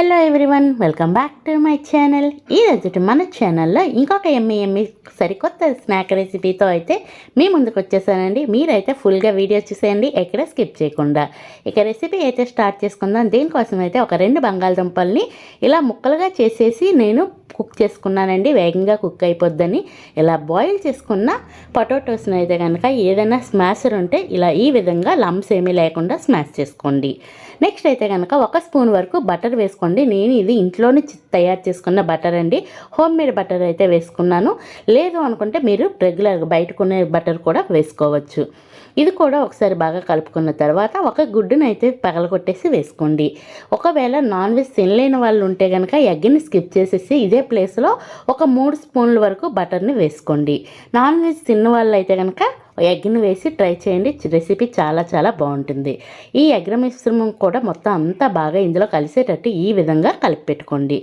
Hello everyone welcome back to my channel. ఈరోజు మన ఛానల్లో ఇంకొక ఎమ్మి ఎమ్మి సరికొత్త స్నాక్ రెసిపీతో అయితే మీ ముందుకు వచ్చేసానండి. మీరైతే ఫుల్గా వీడియో చూసేయండి ఎక్కడ స్కిప్ చేయకుండా. ఇక రెసిపీ అయితే స్టార్ట్ చేసుకుందాం. దీనికోసం అయితే ఒక రెండు బంగాళదుంపల్ని ఇలా ముక్కలుగా చేసేసి నేను కుక్ చేసుకున్నానండి. వేగంగా కుక్ అయిపోద్దని. ఇలా బాయిల్ చేసుకున్న పొటాటోస్ని అయితే కనుక ఏదైనా స్మాషర్ ఉంటే ఇలా ఈ విధంగా లమ్స్ ఏమీ లేకుండా స్మాష్ చేసుకోండి. నెక్స్ట్ అయితే కనుక ఒక స్పూన్ వరకు బటర్ వేసుకోండి నేను ఇది ఇంట్లోనే తయారు చేసుకున్న బటర్ అండి. హోమ్ మేడ్ బటర్ అయితే వేసుకున్నాను. లేదు అనుకుంటే మీరు రెగ్యులర్గా బయట కొనే బటర్ కూడా వేసుకోవచ్చు. ఇది కూడా ఒకసారి బాగా కలుపుకున్న తర్వాత ఒక గుడ్డును అయితే పగలగొట్టేసి వేసుకోండి. ఒకవేళ నాన్ వెజ్ తినలేని వాళ్ళు ఉంటే కనుక ఎగ్ని స్కిప్ చేసేసి ఇదే ప్లేస్లో ఒక మూడు స్పూన్ల వరకు బటర్ని వేసుకోండి. నాన్ వెజ్ తిన్న వాళ్ళు అయితే కనుక ఎగ్ని వేసి ట్రై చేయండి. రెసిపీ చాలా చాలా బాగుంటుంది. ఈ ఎగ్ర మిశ్రమం కూడా మొత్తం అంతా బాగా ఇందులో కలిసేటట్టు ఈ విధంగా కలిపి పెట్టుకోండి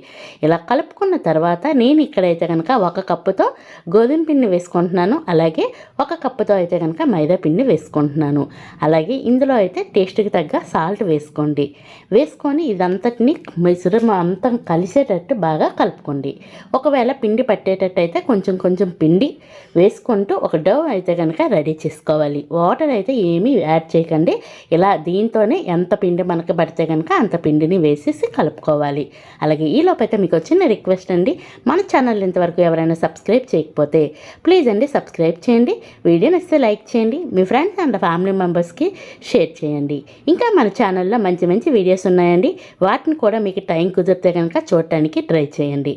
ఇలా కలుపుకున్న తర్వాత నేను ఇక్కడైతే కనుక ఒక కప్పుతో గోధుమ పిండి వేసుకుంటున్నాను. అలాగే ఒక కప్పుతో అయితే కనుక మైదా పిండి వేసుకుంటున్నాను. అలాగే ఇందులో అయితే టేస్ట్కి తగ్గ సాల్ట్ వేసుకోండి. వేసుకొని ఇదంతటిని మిశ్రమం అంతా కలిసేటట్టు బాగా కలుపుకోండి. ఒకవేళ పిండి పట్టేటట్టు అయితే కొంచెం కొంచెం పిండి వేసుకుంటూ ఒక డవ్ అయితే కనుక రెడీ చేసుకోవాలి. వాటర్ అయితే ఏమీ యాడ్ చేయకండి. ఇలా దీంతోనే ఎంత పిండి మనకు పడితే కనుక అంత పిండిని వేసేసి కలుపుకోవాలి. అలాగే ఈ లోపైతే మీకు వచ్చిన రిక్వెస్ట్ అండి. మన ఛానల్ ఇంతవరకు ఎవరైనా సబ్స్క్రైబ్ చేయకపోతే ప్లీజ్ అండి సబ్స్క్రైబ్ చేయండి. వీడియోని ఇస్తే లైక్ చేయండి. మీ ఫ్రెండ్స్ అండ్ ఫ్యామిలీ మెంబర్స్కి షేర్ చేయండి. ఇంకా మన ఛానల్లో మంచి మంచి వీడియోస్ ఉన్నాయండి. వాటిని కూడా మీకు టైం కుదిరితే కనుక చూడటానికి ట్రై చేయండి.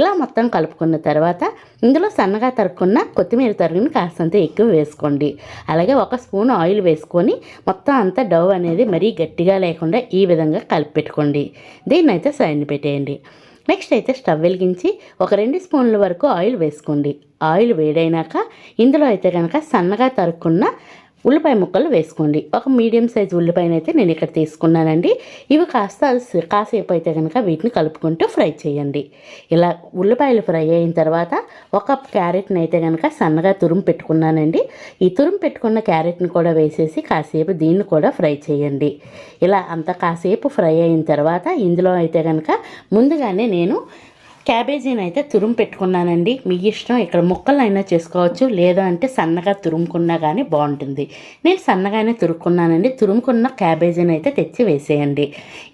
ఇలా మొత్తం కలుపుకున్న తర్వాత ఇందులో సన్నగా తరుక్కున్న కొత్తిమీర తరుగుని కాస్తంత ఎక్కువ వేసుకోండి. అలాగే ఒక స్పూన్ ఆయిల్ వేసుకొని మొత్తం అంతా డవ్ అనేది మరీ గట్టిగా లేకుండా ఈ విధంగా కలిపి పెట్టుకోండి దీన్ని అయితే సైన్ పెట్టేయండి. నెక్స్ట్ అయితే స్టవ్ వెలిగించి ఒక రెండు స్పూన్ల వరకు ఆయిల్ వేసుకోండి. ఆయిల్ వేడైనాక ఇందులో అయితే కనుక సన్నగా తరుక్కున్న ఉల్లిపాయ ముక్కలు వేసుకోండి. ఒక మీడియం సైజ్ ఉల్లిపాయనైతే నేను ఇక్కడ తీసుకున్నానండి. ఇవి కాస్త కాసేపు అయితే కనుక వీటిని కలుపుకుంటూ ఫ్రై చేయండి. ఇలా ఉల్లిపాయలు ఫ్రై అయిన తర్వాత ఒక క్యారెట్ని అయితే కనుక సన్నగా తురుము పెట్టుకున్నానండి. ఈ తురుము పెట్టుకున్న క్యారెట్ని కూడా వేసేసి కాసేపు దీన్ని కూడా ఫ్రై చేయండి. ఇలా అంత కాసేపు ఫ్రై అయిన తర్వాత ఇందులో అయితే కనుక ముందుగానే నేను క్యాబేజీని అయితే తురుము పెట్టుకున్నానండి. మీ ఇష్టం ఇక్కడ ముక్కలైనా చేసుకోవచ్చు. లేదా అంటే సన్నగా తురుముకున్నా కానీ బాగుంటుంది. నేను సన్నగానే తురుక్కున్నానండి తురుముకున్న క్యాబేజీని అయితే తెచ్చి వేసేయండి.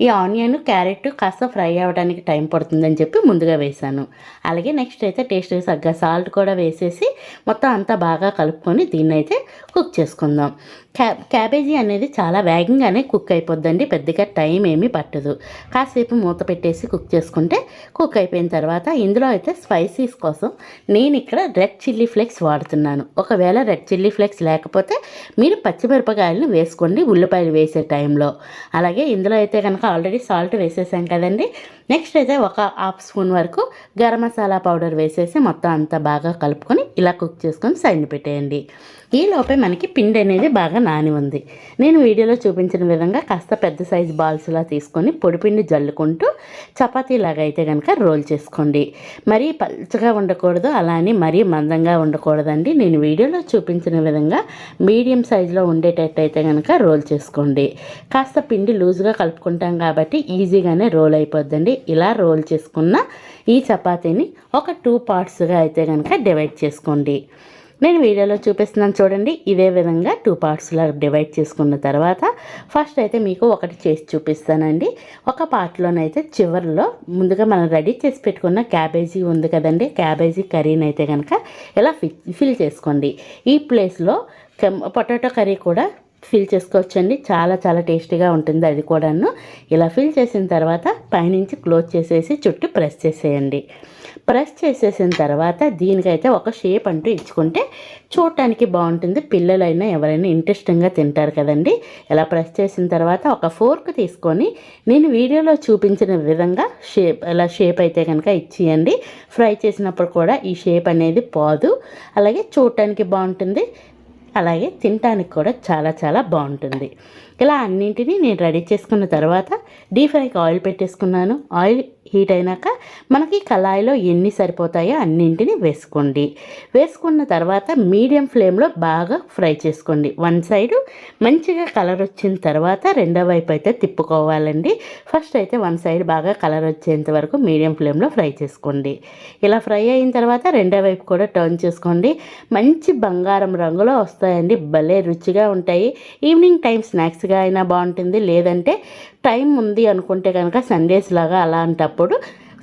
ఈ ఆనియన్ క్యారెట్ కాస్త ఫ్రై అవ్వడానికి టైం పడుతుందని చెప్పి ముందుగా వేశాను. అలాగే నెక్స్ట్ అయితే టేస్ట్ తగ్గ సాల్ట్ కూడా వేసేసి మొత్తం అంతా బాగా కలుపుకొని దీన్ని అయితే కుక్ చేసుకుందాం. క్యా క్యాబేజీ అనేది చాలా వేగంగానే కుక్ అయిపోద్దండి. పెద్దగా టైం ఏమీ పట్టదు. కాసేపు మూత పెట్టేసి కుక్ చేసుకుంటే కుక్ అయిపోయిన తర్వాత తర్వాత ఇందులో అయితే స్పైసీస్ కోసం నేను ఇక్కడ రెడ్ చిల్లీ ఫ్లేక్స్ వాడుతున్నాను. ఒకవేళ రెడ్ చిల్లీ ఫ్లేక్స్ లేకపోతే మీరు పచ్చిమిరపకాయలను వేసుకోండి ఉల్లిపాయలు వేసే టైంలో. అలాగే ఇందులో అయితే కనుక ఆల్రెడీ సాల్ట్ వేసేసాం కదండి. నెక్స్ట్ అయితే ఒక హాఫ్ స్పూన్ వరకు గరం మసాలా పౌడర్ వేసేసి మొత్తం అంతా బాగా కలుపుకొని ఇలా కుక్ చేసుకొని సైడ్ పెట్టేయండి. ఈ లోపే మనకి పిండి అనేది బాగా నాని ఉంది. నేను వీడియోలో చూపించిన విధంగా కాస్త పెద్ద సైజ్ బాల్స్లా తీసుకొని పొడిపిండి జల్లుకుంటూ చపాతీలాగా అయితే కనుక రోల్ చేసుకోండి మరీ పల్చగా ఉండకూడదు అలానే మరీ మందంగా ఉండకూడదండి. నేను వీడియోలో చూపించిన విధంగా మీడియం సైజులో ఉండేటట్టు అయితే కనుక రోల్ చేసుకోండి. కాస్త పిండి లూజ్గా కలుపుకుంటాం కాబట్టి ఈజీగానే రోల్ అయిపోద్దండి. ఇలా రోల్ చేసుకున్న ఈ చపాతీని ఒక టూ పార్ట్స్గా అయితే కనుక డివైడ్ చేసుకోండి. నేను వీడియోలో చూపిస్తున్నాను చూడండి. ఇదే విధంగా టూ పార్ట్స్లో డివైడ్ చేసుకున్న తర్వాత ఫస్ట్ అయితే మీకు ఒకటి చేసి చూపిస్తానండి. ఒక పార్ట్లోనైతే చివరిలో ముందుగా మనం రెడీ చేసి పెట్టుకున్న క్యాబేజీ ఉంది కదండి. క్యాబేజీ కర్రీని అయితే కనుక ఇలా ఫిల్ చేసుకోండి. ఈ ప్లేస్లో పొటాటో కర్రీ కూడా ఫిల్ చేసుకోవచ్చండి. చాలా చాలా టేస్టీగా ఉంటుంది అది కూడాను. ఇలా ఫిల్ చేసిన తర్వాత పైనుంచి క్లోజ్ చేసేసి చుట్టూ ప్రెస్ చేసేయండి. ప్రెస్ చేసేసిన తర్వాత దీనికైతే ఒక షేప్ అంటూ ఇచ్చుకుంటే చూడటానికి బాగుంటుంది. పిల్లలైనా ఎవరైనా ఇంట్రెస్టింగ్గా తింటారు కదండి. ఇలా ప్రెస్ చేసిన తర్వాత ఒక ఫోర్క్ తీసుకొని నేను వీడియోలో చూపించిన విధంగా షేప్ ఇలా షేప్ అయితే కనుక ఇచ్చేయండి. ఫ్రై చేసినప్పుడు కూడా ఈ షేప్ అనేది పోదు. అలాగే చూడటానికి బాగుంటుంది. అలాగే తినటానికి కూడా చాలా చాలా బాగుంటుంది. ఇలా అన్నింటినీ నేను రెడీ చేసుకున్న తర్వాత డీప్ ఫ్రైకి ఆయిల్ పెట్టేసుకున్నాను. ఆయిల్ హీట్ అయినాక మనకి కళాయిలో ఎన్ని సరిపోతాయో అన్నింటిని వేసుకోండి. వేసుకున్న తర్వాత మీడియం ఫ్లేమ్లో బాగా ఫ్రై చేసుకోండి. వన్ సైడు మంచిగా కలర్ వచ్చిన తర్వాత రెండో వైపు అయితే తిప్పుకోవాలండి. ఫస్ట్ అయితే వన్ సైడ్ బాగా కలర్ వచ్చేంత వరకు మీడియం ఫ్లేమ్లో ఫ్రై చేసుకోండి. ఇలా ఫ్రై అయిన తర్వాత రెండో వైపు కూడా టర్న్ చేసుకోండి. మంచి బంగారం రంగులో వస్తాయండి. భలే రుచిగా ఉంటాయి. ఈవినింగ్ టైం స్నాక్స్గా అయినా బాగుంటుంది. లేదంటే టైం ఉంది అనుకుంటే కనుక సండేస్ లాగా అలాంటప్పుడు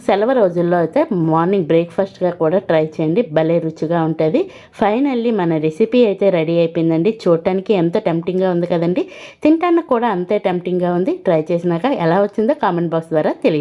సెలవు రోజుల్లో అయితే మార్నింగ్ బ్రేక్ఫాస్ట్గా కూడా ట్రై చేయండి. భలే రుచిగా ఉంటుంది. ఫైనల్లీ మన రెసిపీ అయితే రెడీ అయిపోయిందండి. చూడటానికి ఎంత టెంప్టింగ్గా ఉంది కదండి. తింటానికి కూడా అంతే టెంప్టింగ్గా ఉంది. ట్రై చేసినాక ఎలా వచ్చిందో కామెంట్ బాక్స్ ద్వారా తెలియ